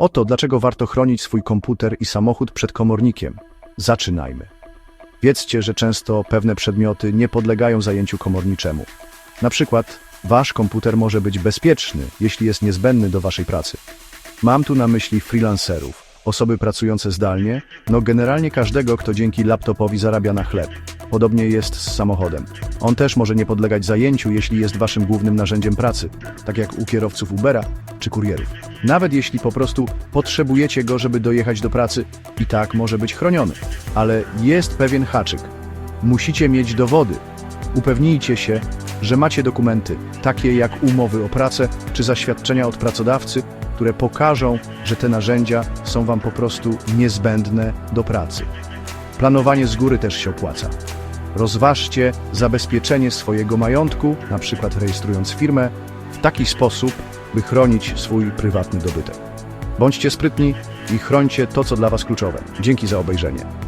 Oto dlaczego warto chronić swój komputer i samochód przed komornikiem. Zaczynajmy. Wiedzcie, że często pewne przedmioty nie podlegają zajęciu komorniczemu. Na przykład wasz komputer może być bezpieczny, jeśli jest niezbędny do waszej pracy. Mam tu na myśli freelancerów, osoby pracujące zdalnie, no generalnie każdego, kto dzięki laptopowi zarabia na chleb. Podobnie jest z samochodem. On też może nie podlegać zajęciu, jeśli jest waszym głównym narzędziem pracy, tak jak u kierowców Ubera czy kurierów. Nawet jeśli po prostu potrzebujecie go, żeby dojechać do pracy, i tak może być chroniony. Ale jest pewien haczyk. Musicie mieć dowody. Upewnijcie się, że macie dokumenty, takie jak umowy o pracę czy zaświadczenia od pracodawcy, które pokażą, że te narzędzia są Wam po prostu niezbędne do pracy. Planowanie z góry też się opłaca. Rozważcie zabezpieczenie swojego majątku, przykład rejestrując firmę, w taki sposób, by chronić swój prywatny dobytek. Bądźcie sprytni i chrońcie to, co dla Was kluczowe. Dzięki za obejrzenie.